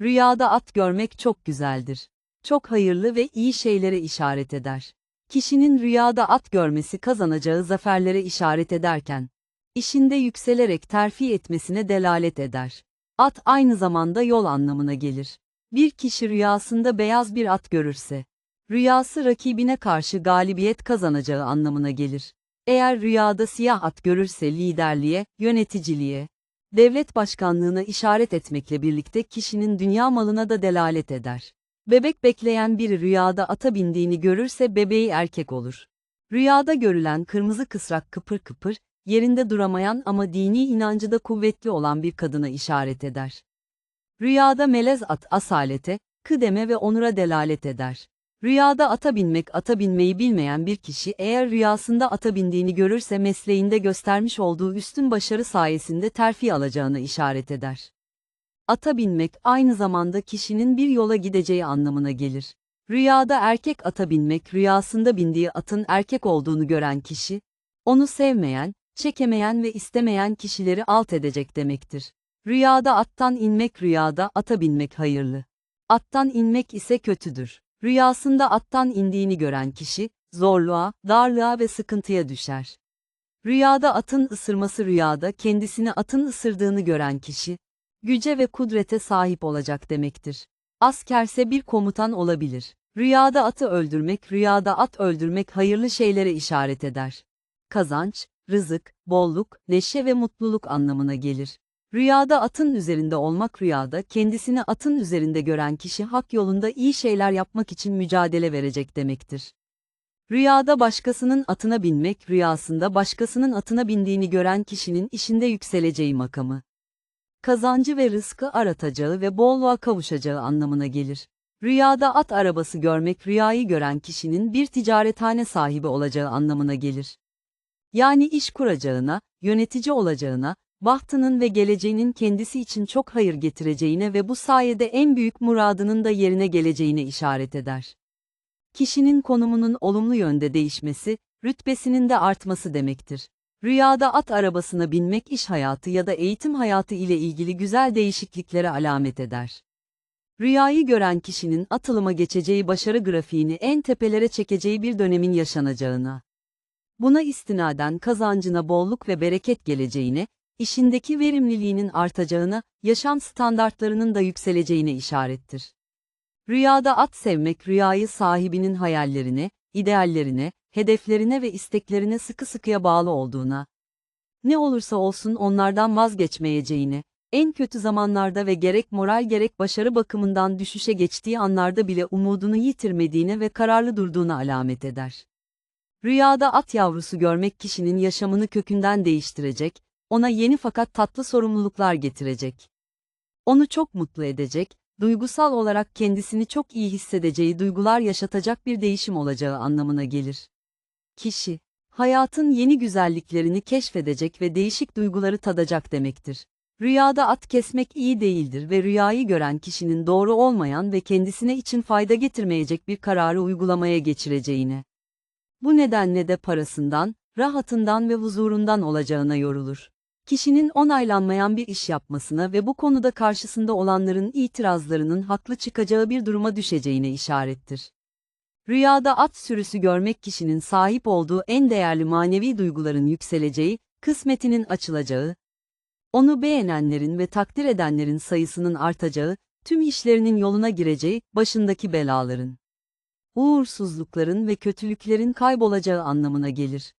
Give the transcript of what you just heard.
Rüyada at görmek çok güzeldir. Çok hayırlı ve iyi şeylere işaret eder. Kişinin rüyada at görmesi kazanacağı zaferlere işaret ederken, işinde yükselerek terfi etmesine delalet eder. At aynı zamanda yol anlamına gelir. Bir kişi rüyasında beyaz bir at görürse, rüyası rakibine karşı galibiyet kazanacağı anlamına gelir. Eğer rüyada siyah at görürse liderliğe, yöneticiliğe, devlet başkanlığına işaret etmekle birlikte kişinin dünya malına da delalet eder. Bebek bekleyen biri rüyada ata bindiğini görürse bebeği erkek olur. Rüyada görülen kırmızı kısrak kıpır kıpır, yerinde duramayan ama dini inancı da kuvvetli olan bir kadına işaret eder. Rüyada melez at asalete, kıdeme ve onura delalet eder. Rüyada ata binmek ata binmeyi bilmeyen bir kişi eğer rüyasında ata bindiğini görürse mesleğinde göstermiş olduğu üstün başarı sayesinde terfi alacağını işaret eder. Ata binmek aynı zamanda kişinin bir yola gideceği anlamına gelir. Rüyada erkek ata binmek rüyasında bindiği atın erkek olduğunu gören kişi, onu sevmeyen, çekemeyen ve istemeyen kişileri alt edecek demektir. Rüyada attan inmek rüyada ata binmek hayırlı. Attan inmek ise kötüdür. Rüyasında attan indiğini gören kişi, zorluğa, darlığa ve sıkıntıya düşer. Rüyada atın ısırması rüyada kendisini atın ısırdığını gören kişi, güce ve kudrete sahip olacak demektir. Askerse bir komutan olabilir. Rüyada atı öldürmek, rüyada at öldürmek hayırlı şeylere işaret eder. Kazanç, rızık, bolluk, neşe ve mutluluk anlamına gelir. Rüyada atın üzerinde olmak rüyada kendisini atın üzerinde gören kişi hak yolunda iyi şeyler yapmak için mücadele verecek demektir. Rüyada başkasının atına binmek rüyasında başkasının atına bindiğini gören kişinin işinde yükseleceği makamı. Kazancı ve rızkı aratacağı ve bolluğa kavuşacağı anlamına gelir. Rüyada at arabası görmek rüyayı gören kişinin bir ticarethane sahibi olacağı anlamına gelir. Yani iş kuracağına, yönetici olacağına, bahtının ve geleceğinin kendisi için çok hayır getireceğine ve bu sayede en büyük muradının da yerine geleceğine işaret eder. Kişinin konumunun olumlu yönde değişmesi, rütbesinin de artması demektir. Rüyada at arabasına binmek iş hayatı ya da eğitim hayatı ile ilgili güzel değişikliklere alamet eder. Rüyayı gören kişinin atılıma geçeceği başarı grafiğini en tepelere çekeceği bir dönemin yaşanacağına. Buna istinaden kazancına bolluk ve bereket geleceğine, işindeki verimliliğinin artacağına, yaşam standartlarının da yükseleceğine işarettir. Rüyada at sevmek rüyayı sahibinin hayallerine, ideallerine, hedeflerine ve isteklerine sıkı sıkıya bağlı olduğuna, ne olursa olsun onlardan vazgeçmeyeceğine, en kötü zamanlarda ve gerek moral gerek başarı bakımından düşüşe geçtiği anlarda bile umudunu yitirmediğine ve kararlı durduğuna alamet eder. Rüyada at yavrusu görmek kişinin yaşamını kökünden değiştirecek, ona yeni fakat tatlı sorumluluklar getirecek. Onu çok mutlu edecek, duygusal olarak kendisini çok iyi hissedeceği duygular yaşatacak bir değişim olacağı anlamına gelir. Kişi, hayatın yeni güzelliklerini keşfedecek ve değişik duyguları tadacak demektir. Rüyada at kesmek iyi değildir ve rüyayı gören kişinin doğru olmayan ve kendisine için fayda getirmeyecek bir kararı uygulamaya geçireceğine. Bu nedenle de parasından, rahatından ve huzurundan olacağına yorulur. Kişinin onaylanmayan bir iş yapmasına ve bu konuda karşısında olanların itirazlarının haklı çıkacağı bir duruma düşeceğine işarettir. Rüyada at sürüsü görmek kişinin sahip olduğu en değerli manevi duyguların yükseleceği, kısmetinin açılacağı, onu beğenenlerin ve takdir edenlerin sayısının artacağı, tüm işlerinin yoluna gireceği, başındaki belaların, uğursuzlukların ve kötülüklerin kaybolacağı anlamına gelir.